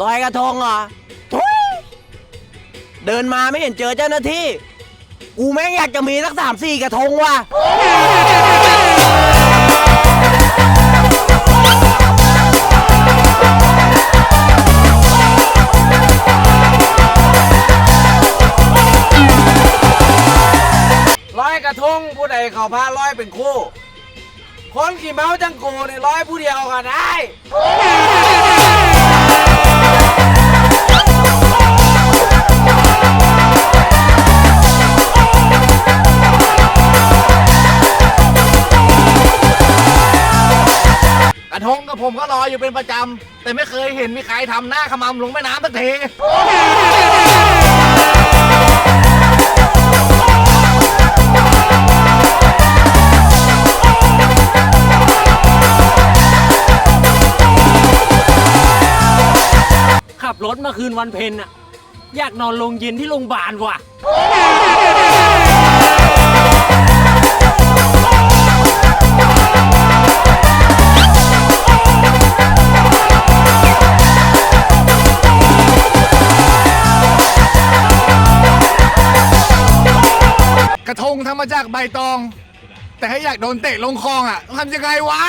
ลอยกระทงเหรอทุยเดินมาไม่เห็นเจอเจ้าหน้าที่ กูแม่งอยากจะมีสักสามสี่กระทงว่ะ ร้อยกระทงผู้ใดเขาพาร้อยเป็นคู่ คนขี่เมาจังโกนี่ร้อยผู้เดียวก็ได้ ทงกับผมก็รออยู่เป็นประจำ แต่ไม่เคยเห็นมีใครทำหน้าขมำลงแม่น้ำสักที ขับรถมาคืนวันเพ็ญอะอยากนอนโรงเย็นที่โรงพยาบาลว่ะ ระทงทำมาจากใบตอง แต่ให้อยากโดนเตะลงคลองอะต้องทำยังไงวะ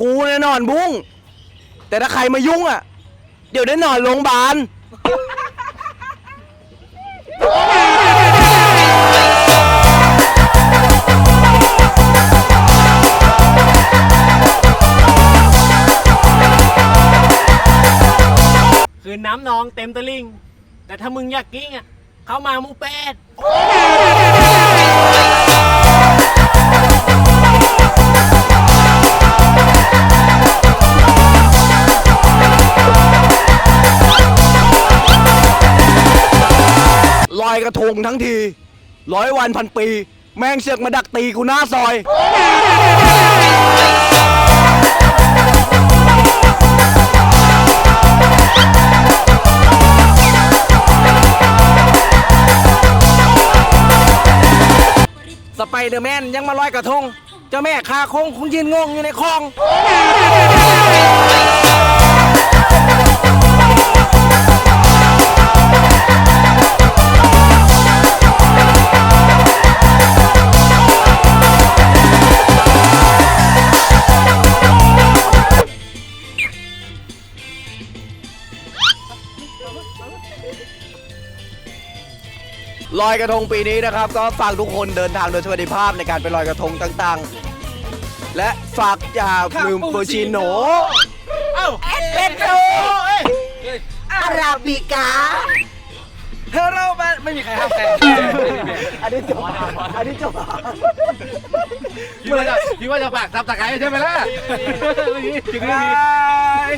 กูเนี่ยนอนบุ้ง แต่ถ้าใครมายุ่งอะ เดี๋ยวได้นอนโรงพยาบาล คืนน้ำนองเต็มตะลิง แต่ถ้ามึงอยากกิ้งอะ เข้ามามูแปดลอยกระทงทั้งที ร้อยวันพันปี แม่งเสือกมาดักตีกูหน้าซอย ไปเดอะแมนยังมาลอยกระทง เจ้าแม่คาคงคงยืนงงอยู่ในคลอง ลอยกระทงปีนี้นะครับ ก็ฝากทุกคนเดินทางโดยสวัสดิภาพในการไปลอยกระทงต่างๆ และฝากอย่าลืมเปอร์ชิโนเอ้าเอสเปรสโซ่อาราบิกาเธอเราไม่ไม่มีใครห้ามใครอันนี้จบอันนี้จบคิดว่าจะคิดว่าจะฝากซับสไครต์ใช่ไหมล่ะบาย